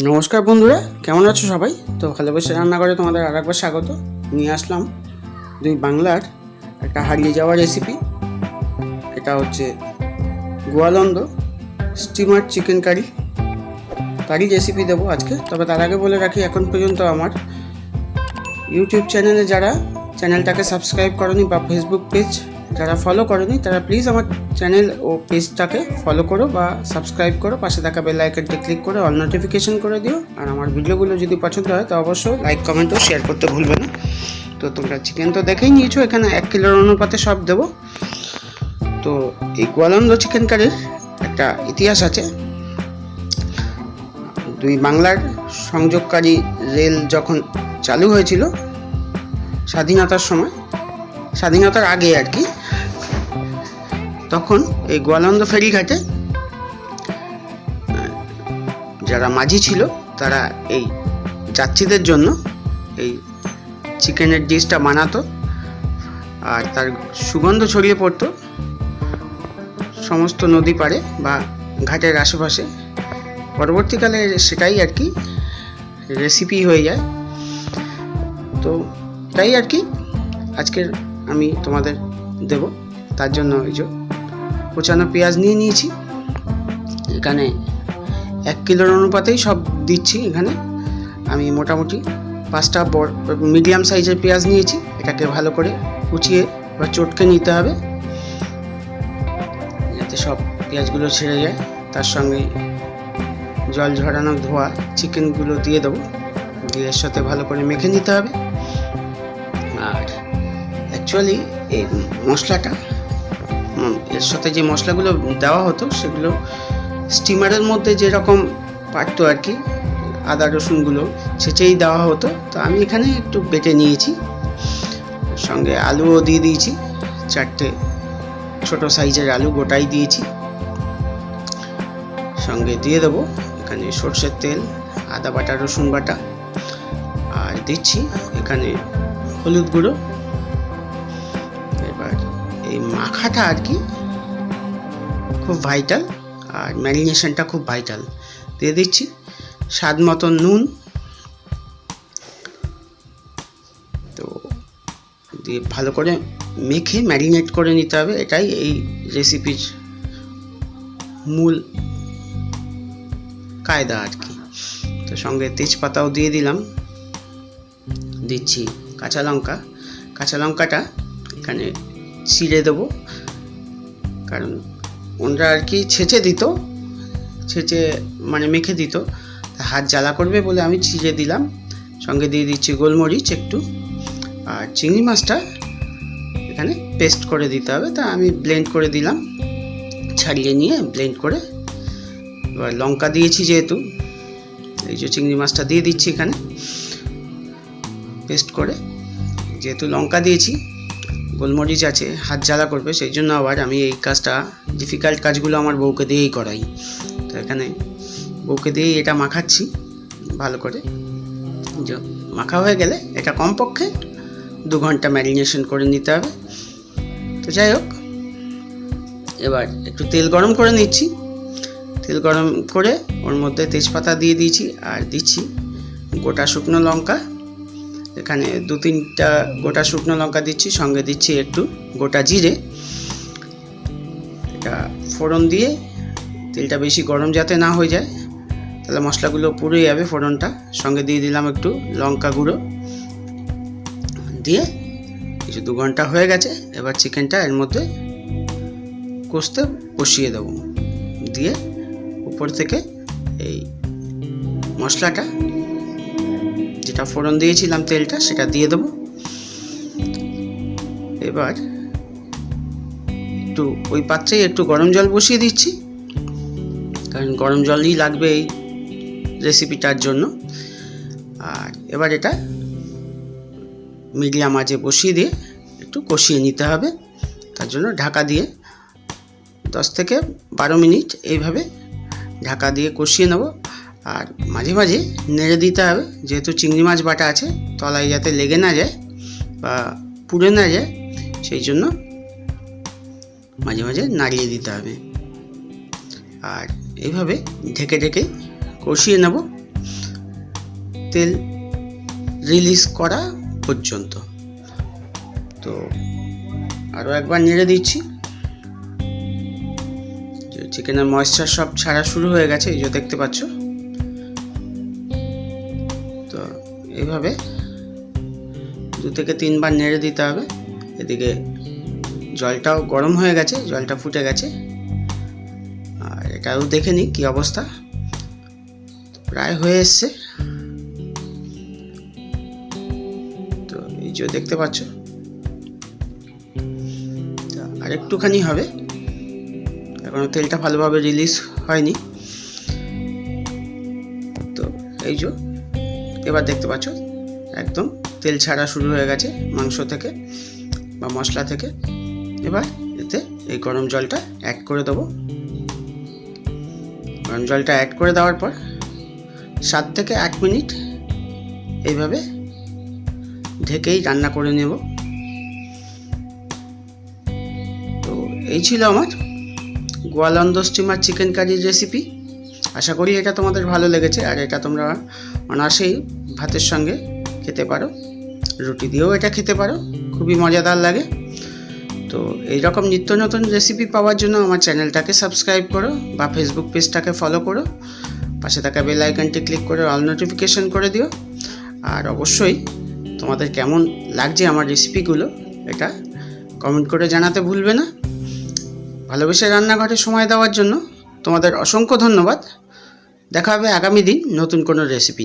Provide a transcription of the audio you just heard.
নমস্কার বন্ধুরা, কেমন আছো সবাই? তো খালে বসে রান্না করে তোমাদের আর একবার স্বাগত। নিয়ে আসলাম দুই বাংলার একটা হারিয়ে যাওয়া রেসিপি এটা হচ্ছে গোয়ালন্দ স্টিমার চিকেন কারি। তারই রেসিপি দেবো আজকে। তবে তার আগে বলে রাখি, এখন পর্যন্ত আমার ইউটিউব চ্যানেলে যারা চ্যানেলটাকে সাবস্ক্রাইব করনি বা ফেসবুক পেজ যারা ফলো করনি, তারা প্লিজ আমার চ্যানেল ও পেজটাকে ফলো করো বা সাবস্ক্রাইব করো। পাশে থাকা বেল আইকনটি ক্লিক করে অল নোটিফিকেশন করে দিও। আর আমার ভিডিওগুলো যদি পছন্দ হয়, তো অবশ্যই লাইক কমেন্ট ও শেয়ার করতে ভুলবে না। তো তোমরা চিকেন তো দেখেই নিয়েছো, এখানে এক কিলোর অনুপাতে সব দেবো। তো এই গোয়ালন্দ চিকেন কারির একটা ইতিহাস আছে। দুই বাংলার সংযোগকারী রেল যখন চালু হয়েছিল, স্বাধীনতার সময় স্বাধীনতার আগে আর কি, তখন এই গোয়ালন্দ ফেরিঘাটে যারা মাঝি ছিল, তারা এই যাত্রীদের জন্য এই চিকেনের ডিশটা বানাতো আর তার সুগন্ধ ছড়িয়ে পড়তো সমস্ত নদী পাড়ে বা ঘাটের আশেপাশে। পরবর্তীকালে সেটাই আর কি রেসিপি হয়ে যায়। তো তাই আর কি আজকের আমি তোমাদের দেব। তার জন্য ওই যে কোচানো পেঁয়াজ নিয়ে নিয়েছি। এখানে এক কিলোর অনুপাতেই সব দিচ্ছি এখানে। আমি মোটামুটি পাঁচটা মিডিয়াম সাইজের পেঁয়াজ নিয়েছি। এটাকে ভালো করে কুচিয়ে বা চটকে নিতে হবে। যাতে সব পেঁয়াজগুলো ছেড়ে যায়। তার সঙ্গে জল ঝরানো ধোয়া চিকেনগুলো দিয়ে দেবো। দিয়ে এর সাথে ভালো করে মেখে নিতে হবে। অ্যাকচুয়ালি এই মশলাটা এর সাথে যে মশলাগুলো দেওয়া হতো সেগুলো স্টিমারের মধ্যে যেরকম পারতো আর কি, আদা, রসুনগুলো ছেঁচেই দেওয়া হতো। তো আমি এখানে একটু বেটে নিয়েছি, সঙ্গে আলুও দিয়ে দিয়েছি, চারটে ছোট সাইজের আলু গোটাই দিয়েছি। সঙ্গে দিয়ে দেবো এখানে সর্ষের তেল, আদা বাটা, রসুন বাটা, আর দিচ্ছি এখানে হলুদ গুঁড়ো। এই মাখাটা আর কি খুব ভাইটাল আর ম্যারিনেশনটা খুব ভাইটাল দিয়ে দিচ্ছি স্বাদ মতো নুন। তো দিয়ে ভালো করে মেখে ম্যারিনেট করে নিতে হবে, এটাই এই রেসিপির মূল কায়দা আর কি। তো সঙ্গে তেজপাতাও দিয়ে দিলাম। দিচ্ছি কাঁচা লঙ্কা। কাঁচা লঙ্কাটা এখানে ছিঁড়ে দেবো। কারণ ওনরা আর কি ছেঁচে দিত, ছেঁচে মানে মেখে দিত। হাত জ্বালা করবে বলে আমি ছিঁড়ে দিলাম। সঙ্গে দিয়ে দিচ্ছি গোলমরিচ একটু। আর চিংড়ি মাছটা এখানে পেস্ট করে দিতে হবে। তা আমি ব্লেন্ড করে দিলাম। ছাড়িয়ে নিয়ে ব্লেন্ড করে এবার লঙ্কা দিয়েছি যেহেতু, এই যে চিংড়ি মাছটা দিয়ে দিচ্ছি এখানে। পেস্ট করে যেহেতু লঙ্কা দিয়েছি গোলমরিচ আছে, হাত জ্বালা করবে সেই জন্য আবার আমি এই কাজটা ডিফিকাল্ট কাজগুলো আমার বউকে দিয়েই করাই। তো এখানে বউকে দিয়েই এটা মাখাচ্ছি, ভালো করে। মাখা হয়ে গেলে এটা কমপক্ষে দু ঘণ্টা ম্যারিনেশন করে নিতে হবে। তো যাই হোক, এবার একটু তেল গরম করে নিচ্ছি। তেল গরম করে ওর মধ্যে তেজপাতা দিয়ে দিয়েছি, আর দিচ্ছি গোটা শুকনো লঙ্কা। এখানে দু তিনটা গোটা শুকনো লঙ্কা দিচ্ছি, সঙ্গে দিচ্ছি একটু গোটা জিরে। এটা ফোড়ন দিয়ে তেলটা বেশি গরম যাতে না হয়ে যায়, তাহলে মশলাগুলো পুড়ে যাবে ফোড়নটা। সঙ্গে দিয়ে দিলাম একটু লঙ্কা গুঁড়ো। দিয়ে কিছু দু ঘণ্টা হয়ে গেছে, এবার চিকেনটা এর মধ্যে কষতে বসিয়ে দেবো। দিয়ে উপর থেকে এই মশলাটা যেটা ফোড়ন দিয়েছিলাম তেলটা, সেটা দিয়ে দেবো। এবার একটু ওই পাত্রেই একটু গরম জল বসিয়ে দিচ্ছি, কারণ গরম জলই লাগবে এই রেসিপিটার জন্য। আর এবার এটা মিডিয়াম আঁচে বসিয়ে দিয়ে একটু কষিয়ে নিতে হবে, তার জন্য ঢাকা দিয়ে দশ থেকে বারো মিনিট এইভাবে ঢাকা দিয়ে কষিয়ে নেব। আর মাঝে মাঝে নেড়ে দিতে হবে। যেহেতু চিংড়ি মাছ বাটা আছে, তলায় যাতে লেগে না যায় বা পুড়ে না যায়, সেই জন্য মাঝে মাঝে নাড়িয়ে দিতে হবে। আর এইভাবে ঢেকে ঢেকে কষিয়ে নেব তেল রিলিজ করা পর্যন্ত। তো আরও একবার নেড়ে দিচ্ছি। চিকেনের ময়েশ্চার সব ছাড়া শুরু হয়ে গেছে, এই যে দেখতে পাচ্ছ? এইভাবে দু থেকে তিনবার নেড়ে দিতে হবে। এদিকে জলটাও গরম হয়ে গেছে, জলটা ফুটে গেছে। আর এটাও দেখে নিই কী অবস্থা। প্রায় হয়ে এসছে। তো এই যে দেখতে পাচ্ছ। আর একটুখানি হবে। এখনও তেলটা ভালোভাবে রিলিজ হয়নি। তো এই যে এবার দেখতে পাচ্ছ, একদম তেল ছাড়া শুরু হয়ে গেছে মাংস থেকে বা মশলা থেকে। এবার এতে এই গরম জলটা অ্যাড করে দেবো। গরম জলটা অ্যাড করে দেওয়ার পর সাত থেকে আট মিনিট এইভাবে ঢেকেই রান্না করে নেব। তো এই ছিল আমার গোয়ালন্দ স্টিমার চিকেন কারির রেসিপি আশা করি এটা তোমাদের ভালো লেগেছে, আর এটা তোমরা অনায়াসেই ভাতের সঙ্গে খেতে পারো, রুটি দিয়েও এটা খেতে পারো, খুবই মজাদার লাগে। তো এই রকম নিত্য নতুন রেসিপি পাওয়ার জন্য আমার চ্যানেলটাকে সাবস্ক্রাইব করো বা ফেসবুক পেজটাকে ফলো করো, পাশে থাকা বেল আইকনটি ক্লিক করে অল নোটিফিকেশন করে দিও, আর অবশ্যই তোমাদের কেমন লাগছে আমার রেসিপিগুলো এটা কমেন্ট করে জানাতে ভুলবে না। ভালোবেসে রান্নাঘরে সময় দেওয়ার জন্য তোমাদের অসংখ্য ধন্যবাদ। দেখা হবে আগামী দিন নতুন কোনো রেসিপি